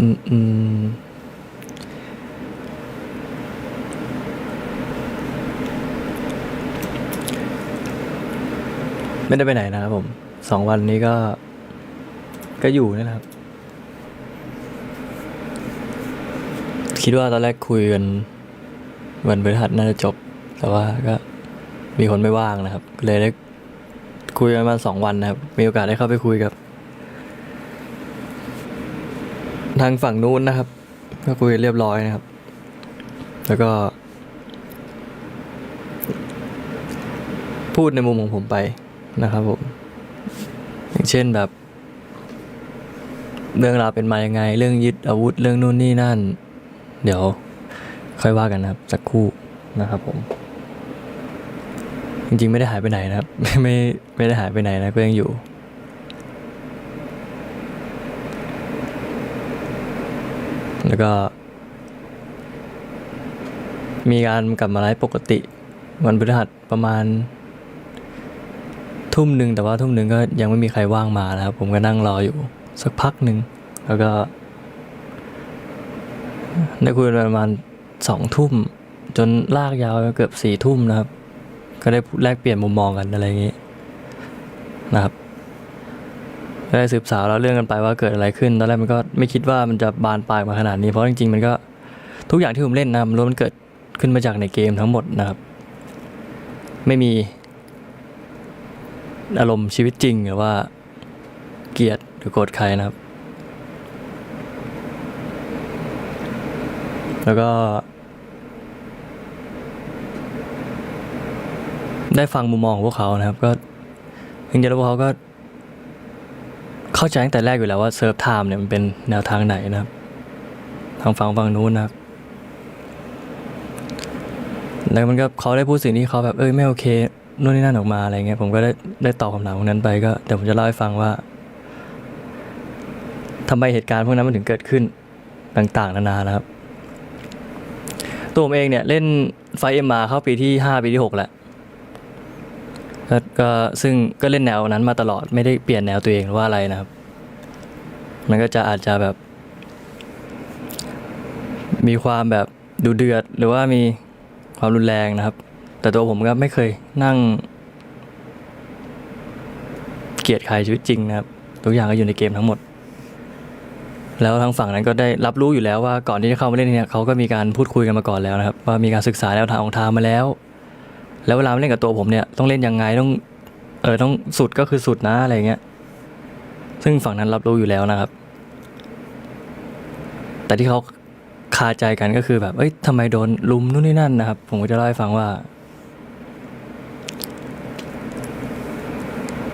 อืมอืมไม่ได้ไปไหนนะครับผมสองวันนี้ก็ ก็อยู่นี่แหละครับ คิดว่าตอนแรกคุยกันวันพฤหัสน่าจะจบ แต่ว่าก็มีคนไม่ว่างนะครับ เลยได้คุยกันมาสองวันนะครับ มีโอกาสได้เข้าไปคุยกับ ทางฝั่งนู้นนะครับ ก็คุยเรียบร้อยนะครับ แล้วก็ พูดในมุมของผมไปนะครับผม อย่างเช่นแบบ เรื่องราวเป็นมายังไง เรื่องยึดอาวุธเรื่องนู่นนี่นั่น เดี๋ยวค่อยว่ากันนะครับสักครู่นะครับผมจริงๆ ไม่ได้หายไปไหนนะครับ ไม่ไม่ไม่ได้หายไปไหนนะก็ยังอยู่ แล้วก็ มีการกลับมาไลฟ์ปกติ วันพฤหัสประมาณ ทุ่มหนึ่งแต่ว่าทุ่มหนึ่งก็ยังไม่มีใครว่างมานะครับ ผมก็นั่งรออยู่สักพักหนึ่งแล้วก็ได้คุยประมาณสองทุ่ม จนลากยาวเกือบสี่ทุ่มนะครับ ก็ได้แลกเปลี่ยนมุมมองกันอะไรอย่างนี้นะครับ ได้สืบสาวแล้วเรื่องกันไปว่าเกิดอะไรขึ้น ตอนแรกมันก็ไม่คิดว่ามันจะบานปลายมาขนาดนี้ เพราะจริงๆมันก็ทุกอย่างที่ผมเล่นนะมันล้วนเกิดขึ้นมาจากในเกมทั้งหมดนะครับ ไม่มี อารมณ์ชีวิตจริงหรือว่า เกลียดหรือโกรธใครนะครับ แล้วก็ ได้ฟังมุมมองของพวกเขานะครับ ก็จริงๆแล้วพวกเขาก็ เข้าใจตั้งแต่แรกอยู่แล้วว่าเซิร์ฟไทม์เนี่ยมันเป็นแนวทางไหนนะครับ ทางฝั่งฝั่งนู้นนะครับ แล้วมันก็เขาได้พูดสิ่งที่เขาแบบเอ้ยไม่โอเคนู่นนี่นั่นออกมาอะไรเงี้ยผมก็ได้ได้ตอบคำถามพวกนั้นไปก็เดี๋ยวผมจะเล่าให้ฟังว่าทำไมเหตุการณ์พวกนั้นมันถึงเกิดขึ้นต่างๆ นานานะครับ ตัวผมเองเนี่ยเล่นไฟเอ็มมาเข้าปีที่ห้าปีที่หกแล้วแล้ว ก็ซึ่งก็เล่นแนวนั้นมาตลอดไม่ได้เปลี่ยนแนวตัวเองหรือว่าอะไรนะครับ มันก็จะอาจจะแบบ มีความแบบดูเดือด หรือว่ามีความรุนแรงนะครับ แต่ตัวผมก็ไม่เคยนั่ง เกลียดใครชีวิตจริงนะครับทุกอย่างก็อยู่ในเกมทั้งหมด แล้วทางฝั่งนั้นก็ได้รับรู้อยู่แล้วว่าก่อนที่จะเข้ามาเล่นเนี่ยเขาก็มีการพูดคุยกันมาก่อนแล้วนะครับ ว่ามีการศึกษาแนวทางของทางมาแล้ว แล้วเวลาเล่นกับตัวผมเนี่ยต้องเล่นยังไงต้องเออต้องสุดก็คือสุดนะอะไรเงี้ยซึ่งฝั่งนั้นรับรู้อยู่แล้วนะครับ แต่ที่เขาคาใจกันก็คือแบบเอ้ยทำไมโดนลุมนู่นนี่นั่นนะครับ ผมก็จะเล่าให้ฟังว่า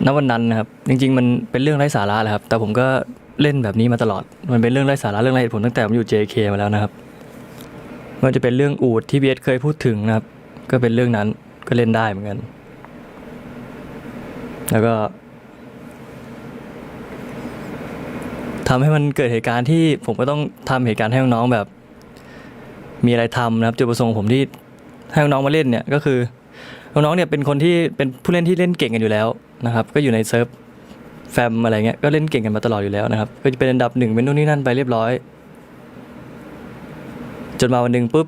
ณวันนั้นนะครับ จริง ๆ มันเป็นเรื่องไร้สาระแหละครับ แต่ผมก็เล่นแบบนี้มาตลอด มันเป็นเรื่องไร้สาระเรื่องไร้เหตุผลตั้งแต่ผมอยู่ JK มาแล้วนะครับ มันจะเป็นเรื่องอูดที่เบียเคยพูดถึงนะครับ ก็เป็นเรื่องนั้น ก็เล่นได้เหมือนกัน แล้วก็ทำให้มันเกิดเหตุการณ์ที่ผมก็ต้องทำเหตุการณ์ให้น้องๆแบบ มีอะไรทำนะครับจุดประสงค์ผมที่ให้น้องมาเล่นเนี่ยก็คือน้องๆเนี่ยเป็นคนที่เป็นผู้เล่นที่เล่นเก่งกันอยู่แล้วนะครับ ก็อยู่ในเซิร์ฟแฟมอะไรเงี้ยก็เล่นเก่งกันมาตลอดอยู่แล้วนะครับ ก็จะเป็นอันดับหนึ่งเป็นนู่นนี่นั่นไปเรียบร้อย จนมาวันหนึ่งปุ๊บ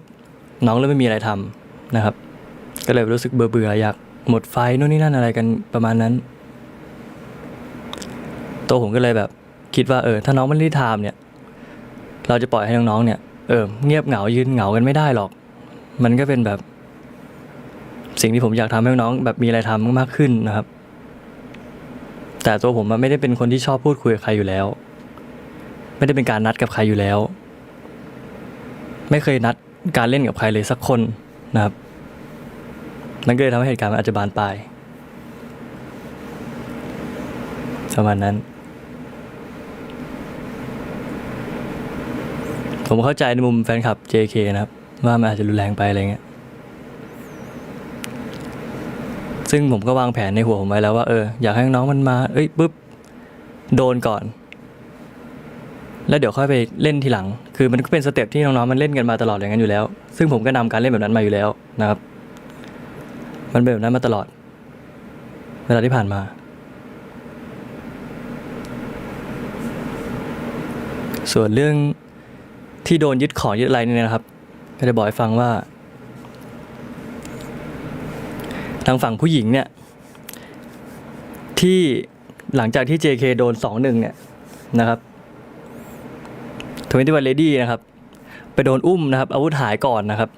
น้องเริ่มไม่มีอะไรทำนะครับ ก็เลยรู้สึกเบื่อเบื่อๆอยากหมดไฟนู่นนี่นั่นอะไรกันประมาณนั้น ตัวผมก็เลยแบบคิดว่าเออถ้าน้องไม่ได้ทำเนี่ย เราจะปล่อยให้น้องๆเนี่ยเออเงียบเหงายืนเหงากันไม่ได้หรอก มันก็เป็นแบบ สิ่งที่ผมอยากทำให้น้องแบบมีอะไรทำมากขึ้นนะครับ แต่ตัวผมมันไม่ได้เป็นคนที่ชอบพูดคุยกับใครอยู่แล้ว ไม่ได้เป็นการนัดกับใครอยู่แล้ว ไม่เคยนัดการเล่นกับใครเลยสักคนนะครับ มันก็เลยทำให้เหตุการณ์มันอาจจะบานปลายประมาณนั้น ผมเข้าใจในมุมแฟนคลับ JK นะครับ ว่ามันอาจจะรุนแรงไปอะไรเงี้ย ซึ่งผมก็วางแผนในหัวผมไว้แล้วว่าเอออยากให้น้องมันมา เอ้ยปุ๊บ โดนก่อน แล้วเดี๋ยวค่อยไปเล่นทีหลัง คือมันก็เป็นสเต็ปที่น้องๆมันเล่นกันมาตลอดอย่างนั้นอยู่แล้ว ซึ่งผมก็นำการเล่นแบบนั้นมาอยู่แล้วนะครับ มันเป็นแบบนั้นมาตลอด เวลาที่ผ่านมา ส่วนเรื่องที่โดนยึดของยึดอะไรเนี่ยนะครับ ก็จะบอกให้ฟังว่า ทางฝั่งผู้หญิงเนี่ย ที่หลังจากที่ JK โดนสองหนึ่งเนี่ยนะครับทวินตี้วันเลดี้นะครับ ไปโดนอุ้มนะครับ อาวุธหายก่อนนะครับ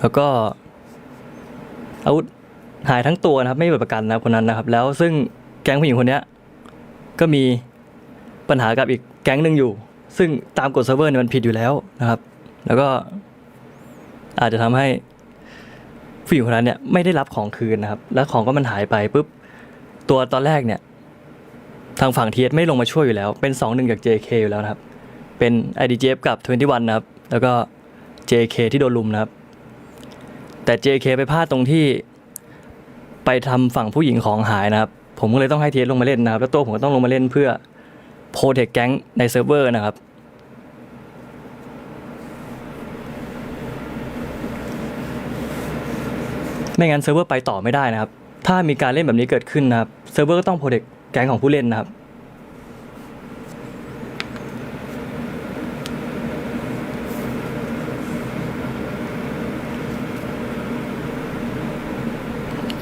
แล้วก็ อาวุธหายทั้งตัวนะครับไม่มีบัตรประกันนะครับคนนั้นนะครับ แล้วซึ่งแก๊งผู้หญิงคนเนี้ยก็มีปัญหากับอีกแก๊งหนึ่งอยู่ ซึ่งตามกฎเซิร์ฟเวอร์เนี่ยมันผิดอยู่แล้วนะครับ แล้วก็อาจจะทำให้ผู้หญิงคนนั้นเนี่ยไม่ได้รับของคืนนะครับ แล้วของก็มันหายไปปุ๊บตัวตอนแรกเนี่ย ทางฝั่งเทียสไม่ลงมาช่วยอยู่แล้ว เป็น 2 1จาก JK อยู่แล้วนะครับ เป็น IDGF กับ 21 นะครับ แล้วก็ JK ที่โดนลุมนะครับ แต่ JK ไปพลาดตรงที่ไปทำฝั่งผู้หญิงของหายนะครับ ผมก็เลยต้องให้เทียลงมาเล่นนะครับ แล้วตัวผมก็ต้องลงมาเล่นเพื่อโปรเทคแก๊งในเซิร์ฟเวอร์นะครับ ไม่งั้นเซิร์ฟเวอร์ไปต่อไม่ได้นะครับ ถ้ามีการเล่นแบบนี้เกิดขึ้นนะครับ เซิร์ฟเวอร์ก็ต้องโปรเทคแก๊งของผู้เล่นนะครับ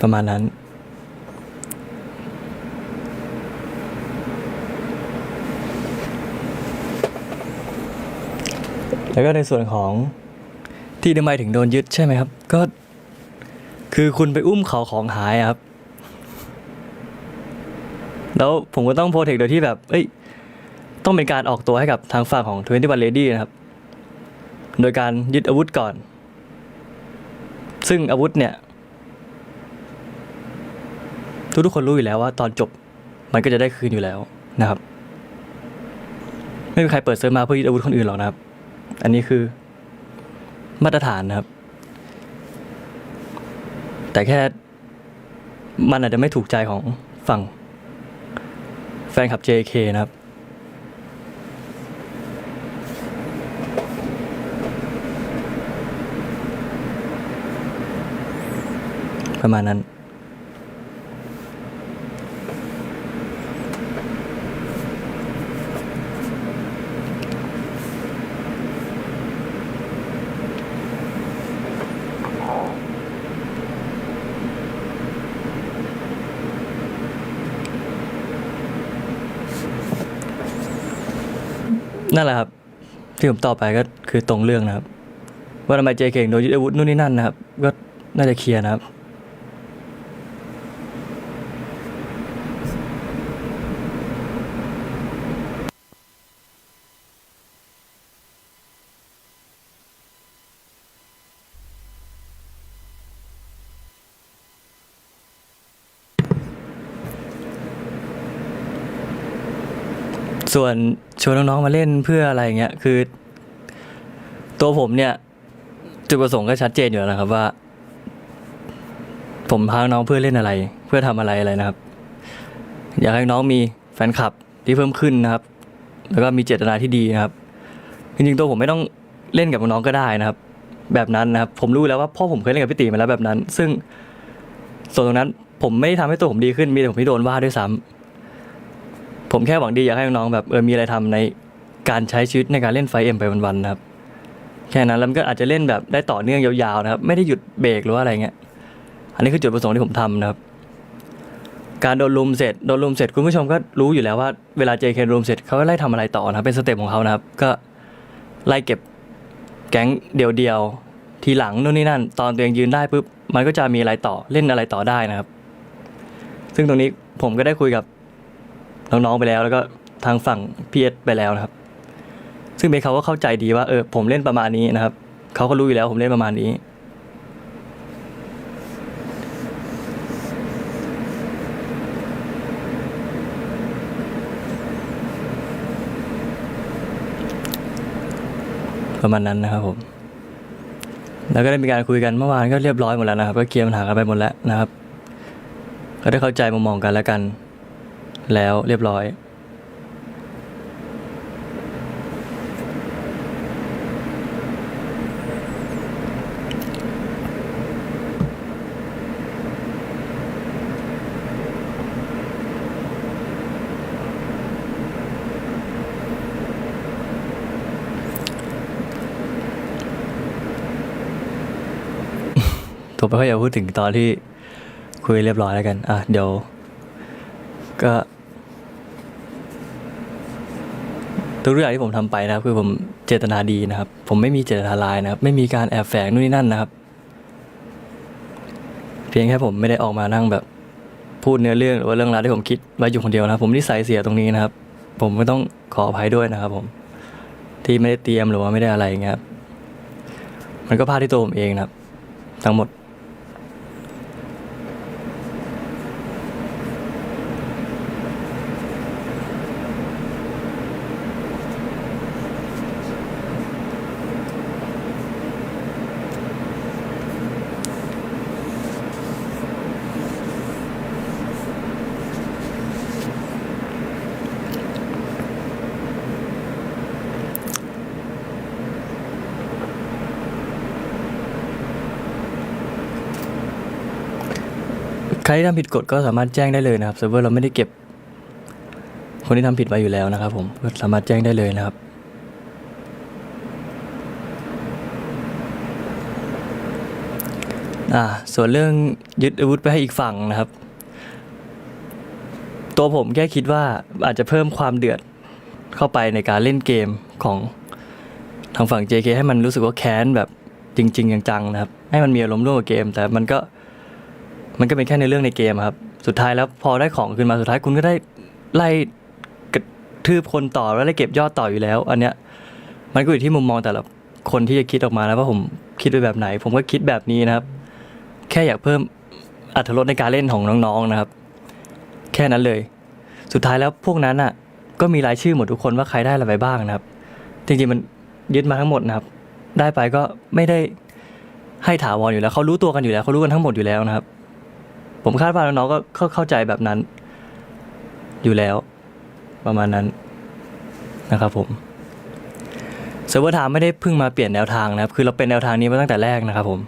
ประมาณนั้น แล้วก็ในส่วนของที่ทำไมถึงโดนยึดใช่ไหมครับ ก็คือคุณไปอุ้มเขาของหายครับ แล้วผมก็ต้องโปรเทคโดยที่แบบ เอ้ย ต้องเป็นการออกตัวให้กับทางฝั่งของ 21 Lady นะครับ โดยการยึดอาวุธก่อน ซึ่งอาวุธเนี่ย ทุกทุกๆคนรู้อยู่แล้วว่าตอนจบมันก็จะได้คืนอยู่แล้วนะครับ ไม่มีใครเปิดเซิร์ฟมาเพื่อยึดอาวุธคนอื่นหรอกนะครับ อันนี้คือมาตรฐานนะครับ แต่แค่มันอาจจะไม่ถูกใจของฝั่ง แฟนคลับ JK นะครับประมาณนั้น นั่นแหละครับ ที่ผมตอบไปก็คือตรงเรื่องนะครับ ว่าทำไมเจเก่งโดนยึดอาวุธนู่นนี่นั่นนะครับ ก็น่าจะเคลียร์นะครับ ส่วนชวนน้องๆมาเล่นเพื่ออะไรเงี้ยคือ ตัวผมเนี่ย จุดประสงค์ก็ชัดเจนอยู่แล้วนะครับว่า ผมพาน้องเพื่อเล่นอะไร เพื่อทำอะไรอะไรนะครับ อยากให้น้องมีแฟนคลับที่เพิ่มขึ้นนะครับ แล้วก็มีเจตนาที่ดีนะครับจริงๆตัวผมไม่ต้องเล่นกับน้องก็ได้นะครับ แบบนั้นนะครับ ผมรู้แล้วว่าพ่อผมเคยเล่นกับพี่ตีมาแล้วแบบนั้น ซึ่งส่วนตรงนั้นผมไม่ได้ทำให้ตัวผมดีขึ้นมีแต่ผมที่โดนว่าด้วยซ้ำ ผมแค่หวังดีอยากให้น้องๆแบบเออมีอะไรทำในการใช้ชีวิตในการเล่นไฟเอ็มไปวันๆนะครับ แค่นั้นแล้วมันก็อาจจะเล่นแบบได้ต่อเนื่องยาวๆนะครับ ไม่ได้หยุดเบรกหรือว่าอะไรเงี้ย อันนี้คือจุดประสงค์ที่ผมทำนะครับ การโดนลุมเสร็จโดนลุมเสร็จคุณผู้ชมก็รู้อยู่แล้วว่าเวลา JK รุมเสร็จเขาก็ไล่ทำอะไรต่อนะครับเป็นสเต็ปของเขานะครับ ก็ไล่เก็บแก๊งเดียวๆทีหลังนู่นนี่นั่น ตอนตัวเองยืนได้ปุ๊บมันก็จะมีอะไรต่อเล่นอะไรต่อได้นะครับ ซึ่งตรงนี้ผมก็ได้คุยกับ น้องๆไปแล้ว แล้วก็ทางฝั่งพีเอสไปแล้วนะครับ ซึ่งเบสเขาก็เข้าใจดีว่าเออผมเล่นประมาณนี้นะครับเขาก็รู้อยู่แล้วผมเล่นประมาณนี้ ประมาณนั้นนะครับผมแล้วก็ได้มีการคุยกันเมื่อวานก็เรียบร้อยหมดแล้วนะครับ ก็เคลียร์ปัญหากันไปหมดแล้วนะครับ ก็ได้เข้าใจมุมมองกันแล้วกัน แล้วเรียบร้อย ผมไปก็อย่าพูดถึงตอนที่คุยเรียบร้อยแล้วกัน อะ เดี๋ยว ก็ ทุกเรื่องที่ผมทำไปนะครับ คือผมเจตนาดีนะครับ ผมไม่มีเจตนาลายนะครับ ไม่มีการแอบแฝงนู่นนี่นั่นนะครับ เพียงแค่ผมไม่ได้ออกมานั่งแบบ พูดเนื้อเรื่องหรือว่าเรื่องราวที่ผมคิดไว้อยู่คนเดียวนะครับ ผมนิสัยเสียตรงนี้นะครับ ผมก็ต้องขออภัยด้วยนะครับ ผม ที่ไม่ได้เตรียมหรือว่าไม่ได้อะไรอย่างเงี้ยครับมันก็พลาดที่ตัวผมเองนะครับ ทั้งหมด ใครที่ทำผิดกฎก็สามารถแจ้งได้เลยนะครับเซิร์ฟเวอร์เราไม่ได้เก็บ คนที่ทำผิดไว้อยู่แล้วนะครับ ผมก็สามารถแจ้งได้เลยนะครับอ่าส่วนเรื่องยึดอาวุธไปให้อีกฝั่งนะครับ ตัวผมแค่คิดว่าอาจจะเพิ่มความเดือดเข้าไปในการเล่นเกมของทางฝั่ง JK ให้มันรู้สึกว่าแค้นแบบจริง ๆ จังๆนะครับ ให้มันมีอารมณ์ร่วมกับเกม แต่มันก็ มันก็เป็นแค่ในเรื่องในเกมครับ สุดท้ายแล้วพอได้ของขึ้นมาสุดท้ายคุณก็ได้ไล่กระทืบคนต่อแล้วไล่เก็บยอดต่ออยู่แล้ว อันเนี้ยมันก็อยู่ที่มุมมองแต่ละคนที่จะคิดออกมาแล้วว่าผมคิดไปแบบไหน ผมก็คิดแบบนี้นะครับ แค่อยากเพิ่มอรรถรสในการเล่นของน้องๆนะครับ แค่นั้นเลย สุดท้ายแล้วพวกนั้นอะ ก็มีรายชื่อหมดทุกคนว่าใครได้อะไรไปบ้างนะครับ จริงๆมันยึดมาทั้งหมดนะครับ ได้ไปก็ไม่ได้ให้ถาวรอยู่แล้วเขารู้ตัวกันอยู่แล้วเขารู้กันทั้งหมดอยู่แล้วนะครับ ผมคาดว่าน้องๆก็เข้าใจแบบนั้น อยู่แล้ว ประมาณนั้นนะครับผมเซิร์ฟเวอร์ไทม์ไม่ได้เพิ่งมาเปลี่ยนแนวทางนะครับ คือเราเป็นแนวทางนี้มาตั้งแต่แรกนะครับผม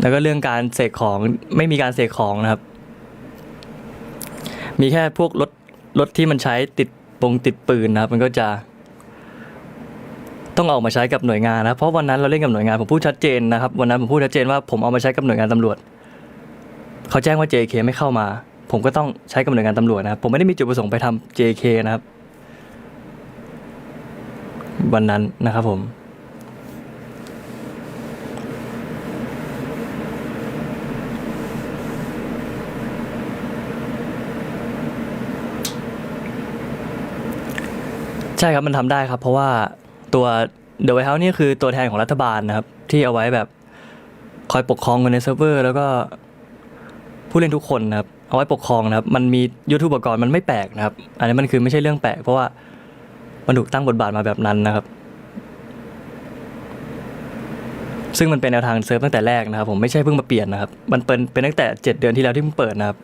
แล้วก็เรื่องการเสกของไม่มีการเสกของนะครับ มีแค่พวกรถรถที่มันใช้ติดปงติดปืนนะครับ มันก็จะ ต้องออกมาใช้กับหน่วยงานนะเพราะวันนั้นเราเล่นกับหน่วยงานผมพูดชัดเจนนะครับวันนั้นผมพูดชัดเจนว่าผมเอามาใช้กับหน่วยงานตำรวจเขาแจ้งว่า JK ไม่เข้ามา ผมก็ต้องใช้กับหน่วยงานตำรวจนะครับผมไม่ได้มีจุดประสงค์ไปทำ JK นะครับ วันนั้นนะครับผมใช่ครับมันทำได้ครับ เพราะว่า ตัว The White House นี่คือตัวแทนของรัฐบาลนะครับ ที่เอาไว้แบบคอยปกครองกันในเซิร์ฟเวอร์ แล้วก็ผู้เล่นทุกคนนะครับ เอาไว้ปกครองนะครับ มันมียุทธุปกรณ์มันไม่แปลกนะครับ อันนี้มันคือไม่ใช่เรื่องแปลกเพราะว่ามันถูกตั้งบทบาทมาแบบนั้นนะครับ ซึ่งมันเป็นแนวทางเซิร์ฟตั้งแต่แรกนะครับ ผมไม่ใช่เพิ่งมาเปลี่ยนนะครับ มันเป็นเป็นตั้งแต่เจ็ดเดือนที่แล้วที่เพิ่งเปิดนะครับ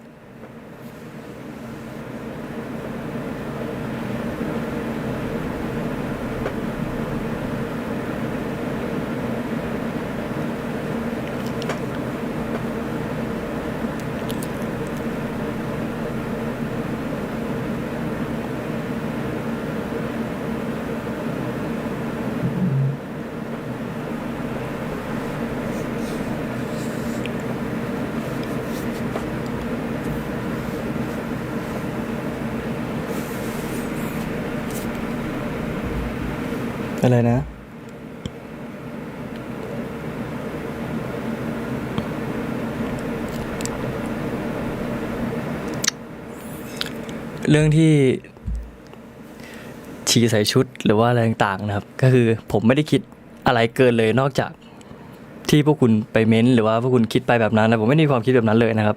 รื่องที่ฉี่ใส่ชุดหรือว่าอะไรต่างๆนะครับ ก็คือผมไม่ได้คิดอะไรเกินเลยนอกจากที่พวกคุณไปเม้น หรือว่าพวกคุณคิดไปแบบนั้นนะผมไม่มีความคิดแบบนั้นเลยนะครับ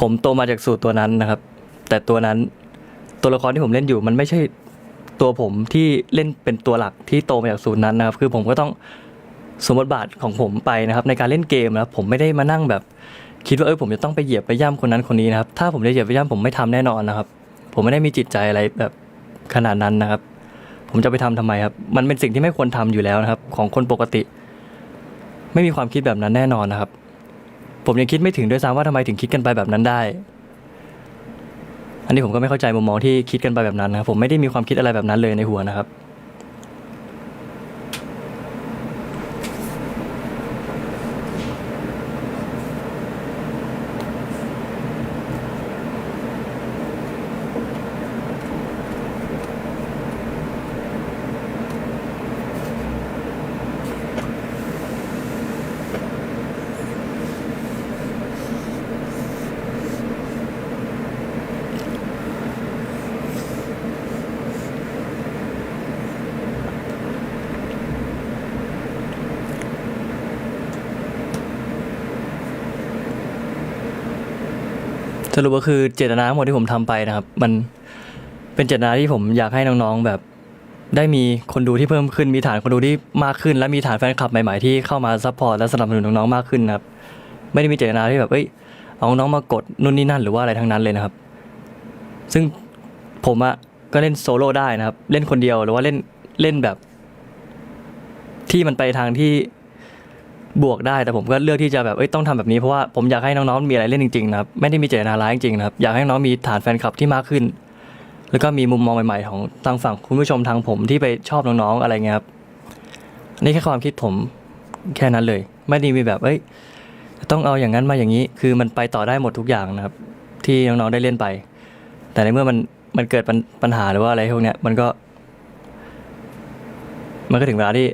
ผมโตมาจากสูตรตัวนั้นนะครับ แต่ตัวนั้นตัวละครที่ผมเล่นอยู่มันไม่ใช่ตัวผมที่เล่นเป็นตัวหลักที่โตมาจากศูนย์นั้นนะครับ คือผมก็ต้องสมบทบาทของผมไปนะครับ ในการเล่นเกมนะครับผมไม่ได้มานั่งแบบ คิดว่าเออผมจะต้องไปเหยียบไปย่ำคนนั้นคนนี้นะครับ ถ้าผมจะเหยียบไปย่ำผมไม่ทำแน่นอนนะครับ ผมไม่ได้มีจิตใจอะไรแบบขนาดนั้นนะครับ ผมจะไปทำทำไมครับ มันเป็นสิ่งที่ไม่ควรทำอยู่แล้วนะครับ ของคนปกติ ไม่มีความคิดแบบนั้นแน่นอนนะครับ ผมยังคิดไม่ถึงด้วยซ้ำว่าทำไมถึงคิดกันไปแบบนั้นได้ อันนี้ผมก็ไม่เข้าใจมุมมองที่คิดกันไปแบบนั้นนะครับ ผมไม่ได้มีความคิดอะไรแบบนั้นเลยในหัวนะครับ สรุปก็คือเจตนาทั้งหมดที่ผมทำไปนะครับ มันเป็นเจตนาที่ผมอยากให้น้องๆแบบได้มีคนดูที่เพิ่มขึ้นมีฐานคนดูที่มากขึ้น และมีฐานแฟนคลับใหม่ๆที่เข้ามาซัพพอร์ตและสนับสนุนน้องๆมากขึ้นนะครับ ไม่ได้มีเจตนาที่แบบเอ้ยเอาน้องมากดนู่นนี่นั่นหรือว่าอะไรทั้งนั้นเลยนะครับ ซึ่งผมอะก็เล่นโซโล่ได้นะครับ เล่นคนเดียวหรือว่าเล่นเล่นแบบ ที่มันไปทางที่ บวกได้แต่ผมก็เลือกที่จะแบบเอ้ยต้องทำแบบนี้เพราะว่าผมอยากให้น้องๆมีอะไรเล่นจริงๆนะครับไม่ได้มีเจตนาร้ายจริงๆนะครับอยากให้น้องมีฐานแฟนคลับที่มากขึ้น แล้วก็มีมุมมองใหม่ๆ ของทางฝั่งคุณผู้ชมทางผมที่ไปชอบน้องๆอะไรเงี้ยครับนี่แค่ความคิดผมแค่นั้นเลย ไม่ได้มีแบบเอ้ยต้องเอาอย่างนั้นมาอย่างนี้ คือมันไปต่อได้หมดทุกอย่างนะครับ ที่น้องๆได้เล่นไป แต่ในเมื่อมันมันเกิดปัญปัญหาหรือว่าอะไรพวกเนี้ยมันก็ มันก็ถึงเวลาที่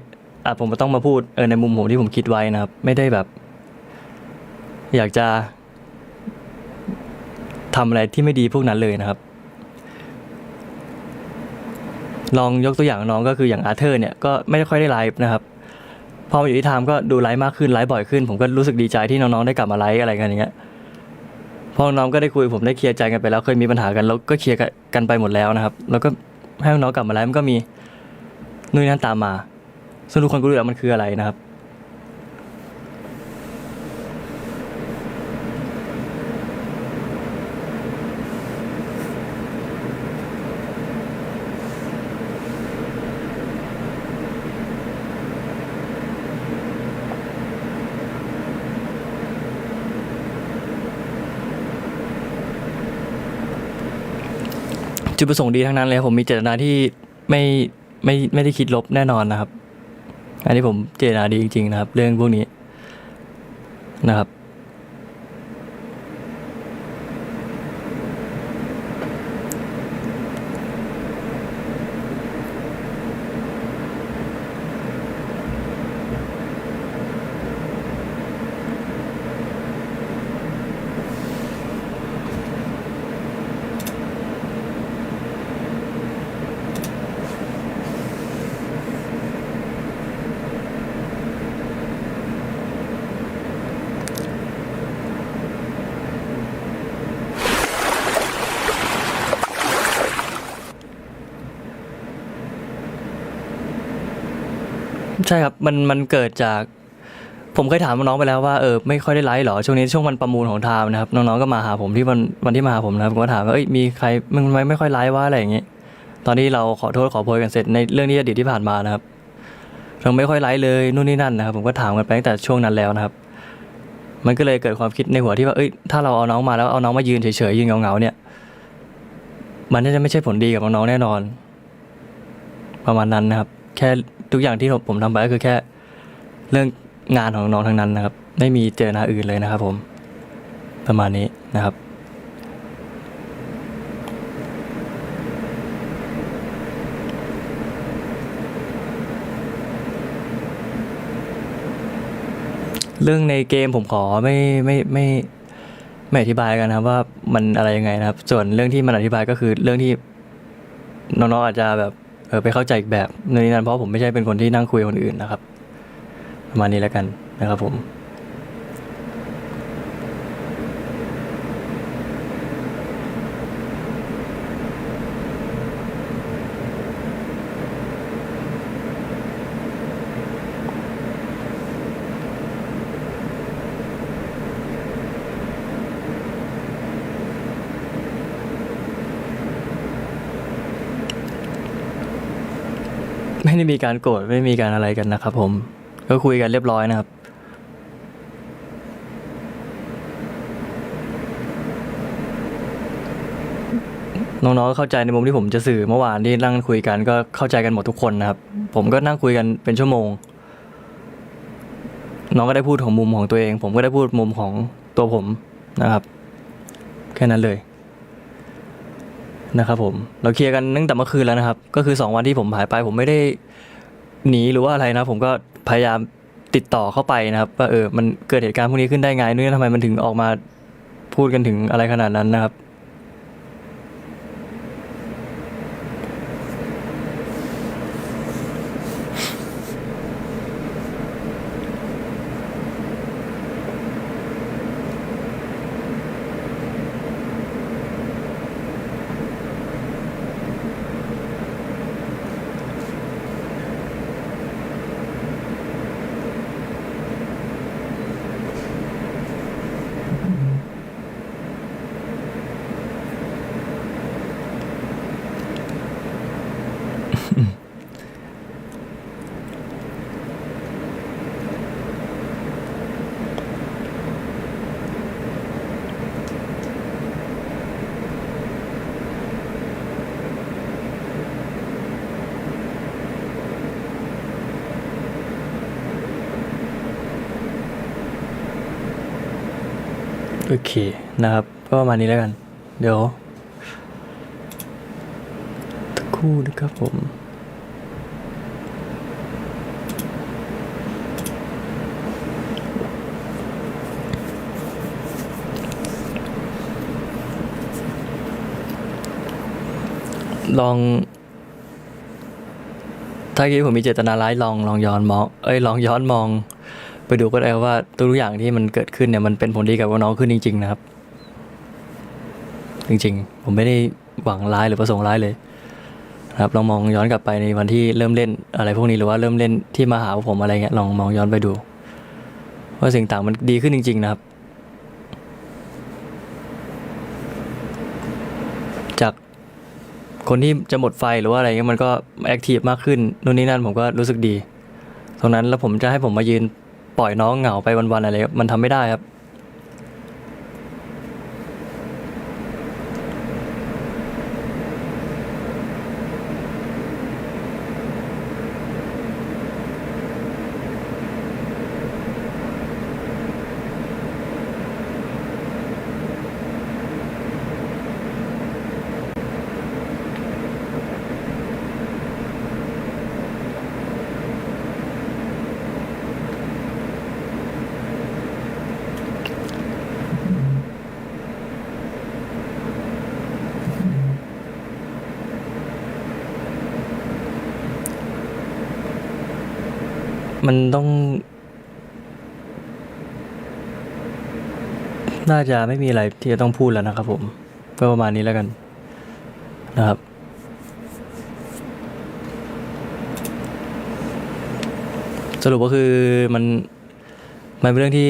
อะผมก็ต้องมาพูดเออในมุมผมที่ผมคิดไว้นะครับ ไม่ได้แบบ อยากจะทำอะไรที่ไม่ดีพวกนั้นเลยนะครับ ลองยกตัวอย่างน้องก็คืออย่างอาร์เธอร์เนี่ยก็ไม่ได้ค่อยได้ไลฟ์นะครับพอมาอยู่ที่ไทม์ก็ดูไลฟ์มากขึ้นไลฟ์บ่อยขึ้น ผมก็รู้สึกดีใจที่น้องๆได้กลับมาไลฟ์อะไรกันอย่างเงี้ยพอน้องก็ได้คุยผมได้เคลียร์ใจกันไปแล้วเคยมีปัญหากันแล้วก็เคลียร์กันไปหมดแล้วนะครับ แล้วก็ให้น้องๆกลับมาไลฟ์มันก็มีนู่นนั่นตามมา ซึ่งทุกคนก็รู้แล้วมันคืออะไรนะครับ จุดประสงค์ดีทั้งนั้นเลยครับผมมีเจตนาที่ไม่ไม่ไม่ได้คิดลบแน่นอนนะครับ อันนี้ผมเจตนาดีจริงๆนะครับ เรื่องพวกนี้นะครับ ช่ครับมันมันเกิดจาก ผมเคยถามน้องไปแล้วว่าเออไม่ค่อยได้ไลฟ์หรอช่วงนี้ช่วงวันประมูลของไทม์นะครับน้องๆก็มาหาผมที่วันวันที่มาหาผมนะครับผมก็ถามว่าเอ้ยมีใครมึงไม่ไม่ค่อยไลฟ์ว่าอะไรอย่างงี้ตอนที่เราขอโทษขอโพยกันเสร็จในเรื่องที่อดีตที่ผ่านมานะครับเราไม่ค่อยไลฟ์เลยนู่นนี่นั่นนะครับผมก็ถามกันไปตั้งแต่ช่วงนั้นแล้วนะครับ มันก็เลยเกิดความคิดในหัวที่ว่าเอ้ยถ้าเราเอาน้องมาแล้วเอาน้องมายืนเฉยๆยืนเงาๆเนี่ย มันน่าจะไม่ใช่ผลดีกับน้องๆแน่นอน ประมาณนั้นนะครับ แค่ทุกอย่างที่ผมทำไปก็คือแค่ เรื่องงานของน้องทั้งนั้นนะครับ ไม่มีเจตนาอื่นเลยนะครับ ผม ประมาณนี้นะครับเรื่องในเกมผมขอไม่ไม่ไม่ไม่อธิบายกันนะครับว่ามันอะไรยังไงนะครับ ส่วนเรื่องที่มันอธิบายก็คือเรื่องที่น้องๆอาจจะแบบ เออไปเข้าใจอีกแบบในนั้นเพราะผมไม่ใช่เป็นคนที่นั่งคุยคนอื่นนะครับ ประมาณนี้แล้วกันนะครับผม ไม่ได้มีการโกรธไม่มีการอะไรกันนะครับผม ก็คุยกันเรียบร้อยนะครับ น้องๆเข้าใจในมุมที่ผมจะสื่อเมื่อวานที่นั่งคุยกันก็เข้าใจกันหมดทุกคนนะครับ ผมก็นั่งคุยกันเป็นชั่วโมง น้องก็ได้พูดของมุมของตัวเอง ผมก็ได้พูดมุมของตัวผมนะครับ แค่นั้นเลย นะครับผมเราเคลียร์กันตั้งแต่เมื่อคืนแล้วนะครับ ก็คือสองวันที่ผมหายไป ผมไม่ได้หนีหรือว่าอะไรนะ ผมก็พยายามติดต่อเข้าไปนะครับว่าเออมันเกิดเหตุการณ์พวกนี้ขึ้นได้ไงนู่นทำไมมันถึงออกมาพูดกันถึงอะไรขนาดนั้นนะครับ โอเคนะครับ ก็ประมาณนี้แล้วกัน เดี๋ยวสักครู่นะครับผมลอง ถ้าคิดว่าผมมีเจตนาร้ายลองลองย้อนมอง เอ้ยลองย้อนมอง ไปดูก็ได้ว่าทุกอย่างที่มันเกิดขึ้นเนี่ยมันเป็นผลดีกับน้องขึ้นจริง ๆ นะครับ จริง ๆ ผมไม่ได้หวังร้ายหรือประสงค์ร้ายเลยนะครับลองมองย้อนกลับไปในวันที่เริ่มเล่นอะไรพวกนี้หรือว่าเริ่มเล่นที่มาหาผมอะไรเงี้ยลองมองย้อนไปดู ว่าสิ่งต่างมันดีขึ้นจริง ๆ นะครับ จากคนที่จะหมดไฟหรือว่าอะไรเงี้ยมันก็แอคทีฟมากขึ้นนู่นนี่นั่นผมก็รู้สึกดีตรงนั้นแล้วผมจะให้ผมมายืน ปล่อยน้องเหงาไปวันๆอะไรมันทำไม่ได้ครับ มันต้อง น่าจะไม่มีอะไรที่จะต้องพูดแล้วนะครับผมก็ประมาณนี้แล้วกัน นะครับ สรุปก็คือมันมันเป็นเรื่องที่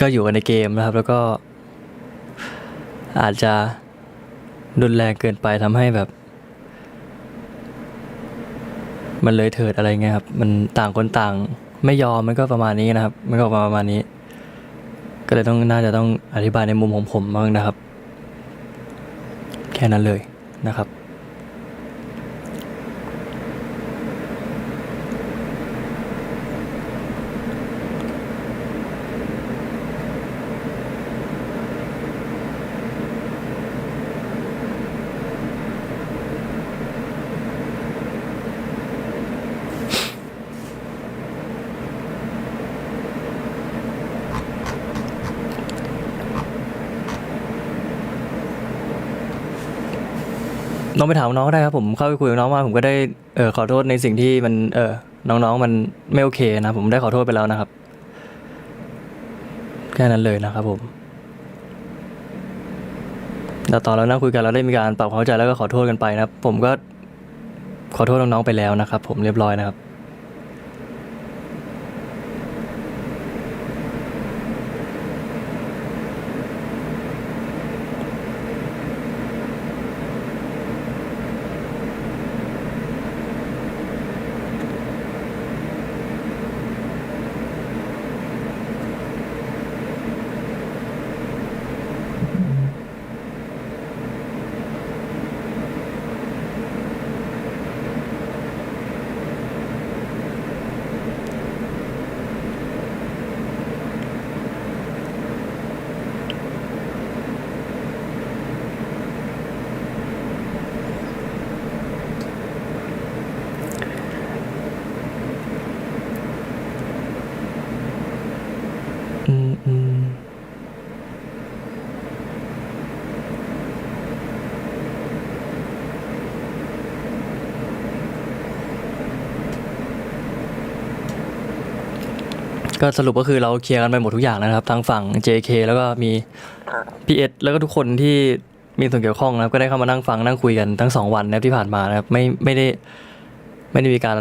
ก็อยู่กันในเกมนะครับ แล้วก็ อาจจะรุนแรงเกินไปทำให้แบบ มันเลยเถิดอะไรเงี้ยครับ มันต่างคนต่างไม่ยอมมันก็ประมาณนี้นะครับ มันก็ประมาณนี้ ก็เลยต้องน่าจะต้องอธิบายในมุมของผมบ้างนะครับ แค่นั้นเลยนะครับ น้องไปถามน้องก็ได้ครับผมเข้าไปคุยกับน้องมาผมก็ได้เออขอโทษในสิ่งที่มันเออน้องๆมันไม่โอเคนะผมได้ขอโทษไปแล้วนะครับ แค่นั้นเลยนะครับผมแต่ตอนเรานั่งคุยกันเราได้มีการปรับความเข้าใจแล้วก็ขอโทษกันไปนะครับ ผมก็ขอโทษน้องๆไปแล้วนะครับ ผมเรียบร้อยนะครับ ก็สรุปก็คือเราเคลียร์กันไปหมดทุกอย่างแล้วนะครับทั้งฝั่ง JK แล้วก็มี PS แล้วก็ทุกคนที่มีส่วนเกี่ยวข้องนะครับ ก็ได้เข้ามานั่งฟังนั่งคุยกันทั้งสองวันนะครับที่ผ่านมานะครับ ไม่ไม่ได้ไม่ได้มีการ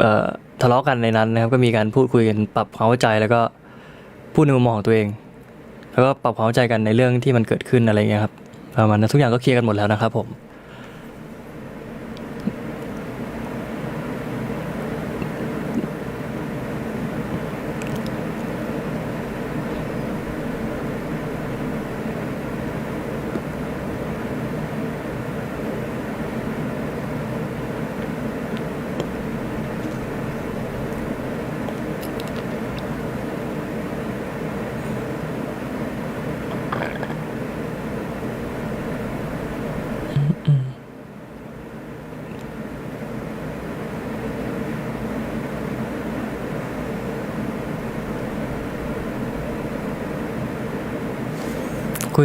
เอ่อทะเลาะกันในนั้นนะครับ ก็มีการพูดคุยกันปรับความเข้าใจแล้วก็พูดในมุมมองของตัวเอง แล้วก็ปรับความเข้าใจกันในเรื่องที่มันเกิดขึ้นอะไรเงี้ยครับประมาณนั้นทุกอย่างก็เคลียร์กันหมดแล้วนะครับผม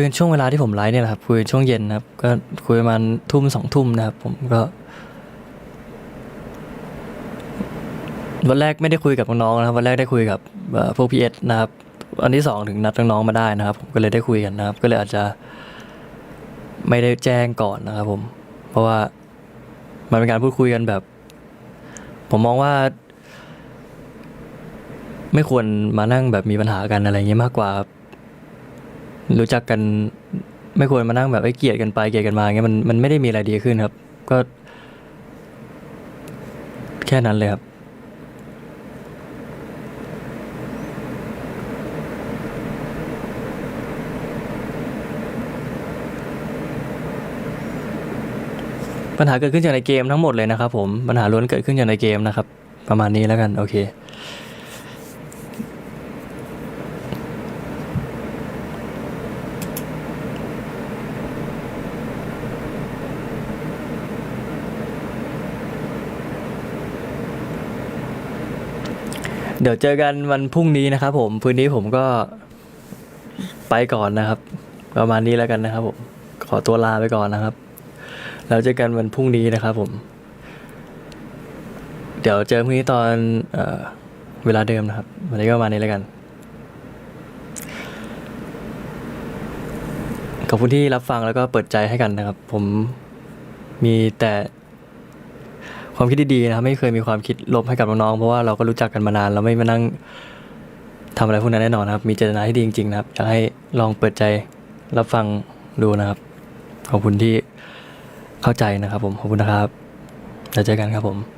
กันช่วงเวลาที่ผมไลฟ์เนี่ยแหละครับ คุยช่วงเย็นนะครับ ก็คุยประมาณทุ่มสองทุ่มนะครับ ผมก็วันแรกไม่ได้คุยกับน้องๆนะครับวันแรกได้คุยกับพวกพีเอสนะครับวันที่สองถึงนัดน้องๆมาได้นะครับ ผมก็เลยได้คุยกันนะครับ ก็เลยอาจจะไม่ได้แจ้งก่อนนะครับ ผม เพราะว่ามันเป็นการพูดคุยกันแบบ ผมมองว่า ไม่ควรมานั่งแบบมีปัญหากันอะไรเงี้ยมากกว่า รู้จักกันไม่ควรมานั่งแบบไอ้เกลียดกันไปเกลียดกันมาเงี้ยมันมันไม่ได้มีอะไรดีขึ้นครับ ก็ แค่นั้นเลยครับ ปัญหาเกิดขึ้นจากในเกมทั้งหมดเลยนะครับผมปัญหาล้วนเกิดขึ้นจากในเกมนะครับ ประมาณนี้แล้วกัน โอเค เดี๋ยวเจอกันวันพรุ่งนี้นะครับผมพื้นนี้ผมก็ไปก่อนนะครับ ประมาณนี้แล้วกันนะครับผมขอตัวลาไปก่อนนะครับแล้วเจอกันวันพรุ่งนี้นะครับผม เดี๋ยวเจอพรุ่งนี้ตอนเอเวลาเดิมนะครับวันนี้ก็ประมาณนี้แล้วกันขอบคุณที่รับฟังแล้วก็เปิดใจให้กันนะครับ ผมมีแต่ ความคิดดีๆนะครับไม่เคยมีความคิดลบให้กับน้องๆเพราะว่าเราก็รู้จักกันมานานเราไม่มานั่งทำอะไรพวกนั้นแน่นอนนะครับ มีเจตนาที่ดีจริงๆนะครับอยากให้ลองเปิดใจรับฟังดูนะครับ ขอบคุณที่เข้าใจนะครับผมขอบคุณนะครับแล้วเจอกันครับผม